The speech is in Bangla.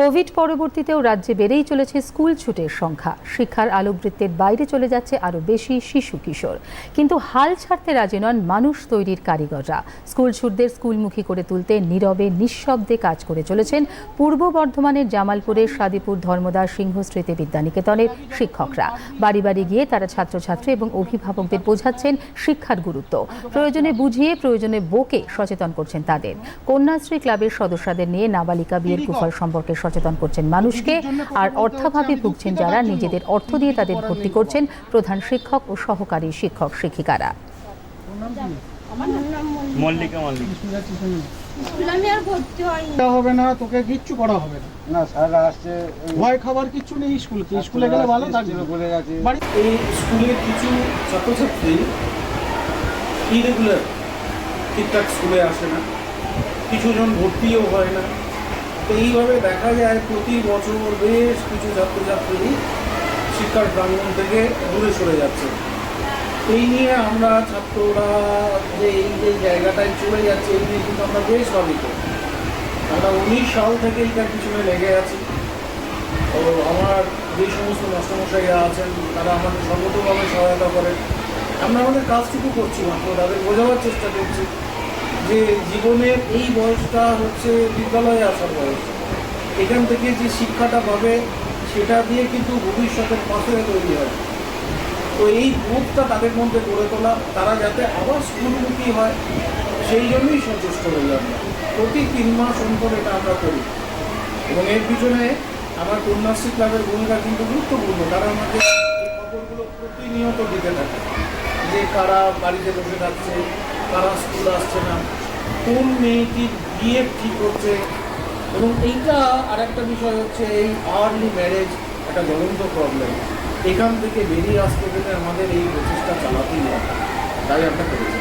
কোভিড পরবর্তীতেও রাজ্যে বেড়েই চলেছে স্কুল ছুটের সংখ্যা। শিক্ষার আলোবৃত্তের বাইরে চলে যাচ্ছে আরও বেশি শিশু কিশোর। কিন্তু হাল ছাড়তে রাজি নন মানুষ তৈরির কারিগররা। স্কুল ছুটদের স্কুলমুখী করে তুলতে নীরবে, নিঃশব্দে কাজ করে চলেছেন পূর্ব বর্ধমানের জামালপুরের সাদিপুর ধর্মদাস সিংহ স্মৃতি বিদ্যানিকেতনের শিক্ষকরা। বাড়ি বাড়ি গিয়ে তারা ছাত্রছাত্রী এবং অভিভাবকদের বোঝাচ্ছেন শিক্ষার গুরুত্ব। প্রয়োজনে বুঝিয়ে, প্রয়োজনে বকে সচেতন করছেন তাদের। কন্যাশ্রী ক্লাবের সদস্যদের নিয়ে নাবালিকা বিয়ের কুফল সম্পর্কে সচেতন করছেন মানুষকে আর অর্থাভাবে ভুগছেন যারা নিজেদের অর্থ দিয়ে তাদের ভর্তি করছেন প্রধান শিক্ষক ও সহকারী শিক্ষক শিক্ষিকারা। মল্লিকা মল্লিক। হবে না তোকে কিচ্ছু করা হবে না। আসছে ভয় খাবার কিচ্ছু নেই স্কুলে স্কুলে গেলে ভালো থাকবে? বলে গেছে। এই স্কুলের কিছু ছাত্রছাত্রী ইরেগুলার ঠিকঠাক স্কুলে আসে না। কিছুজন ভর্তিও হয় না। এইভাবে দেখা যায় প্রতি বছর বেশ কিছু ছাত্রছাত্রী শিক্ষার প্রাঙ্গণ থেকে দূরে সরে যাচ্ছে। এই নিয়ে আমরা ছাত্ররা যে এই যে জায়গাটায় চলে যাচ্ছে, এই নিয়ে কিন্তু আমরা বেশ ভাবিত। আমরা উনিশ সাল থেকে এইটার পিছনে লেগে আছি। তো আমার যে সমস্ত মাস্টারমশাইরা আছেন, তারা আমাদের সর্বতভাবে সহায়তা করেন। আমরা আমাদের কাজটুকু করছি মাত্র, তাদের বোঝাবার চেষ্টা করছি। যে জীবনের এই বয়সটা হচ্ছে বিদ্যালয়ে আসার বয়স। এখান থেকে যে শিক্ষাটা পাবে, সেটা দিয়ে কিন্তু ভবিষ্যতের পাশে তৈরি হয়। তো এই বোধটা তাদের মধ্যে গড়ে তোলা, তারা যাতে আবার স্কুলমুখী হয়, সেই জন্যই সচেষ্ট হই আমরা প্রতি তিন মাস অন্তর এটা আমরা করি। এবং এর পিছনে আমার কন্যাশ্রী ক্লাবের ভূমিকা কিন্তু গুরুত্বপূর্ণ তারা আমাকে খবরগুলো প্রতিনিয়ত দিতে থাকে যে কারা বাড়িতে বসে থাকছে কারা স্কুল আসছে না, কোন মেয়েটির বিয়ে ঠিক করছে? এবং এইটা আর একটা বিষয় হচ্ছে এই আর্লি ম্যারেজ একটা জ্বলন্ত প্রবলেম এখান থেকে বেরিয়ে আসতে গেলে আমাদের এই প্রচেষ্টা চালাতেই হয় তাই আমরা করেছি।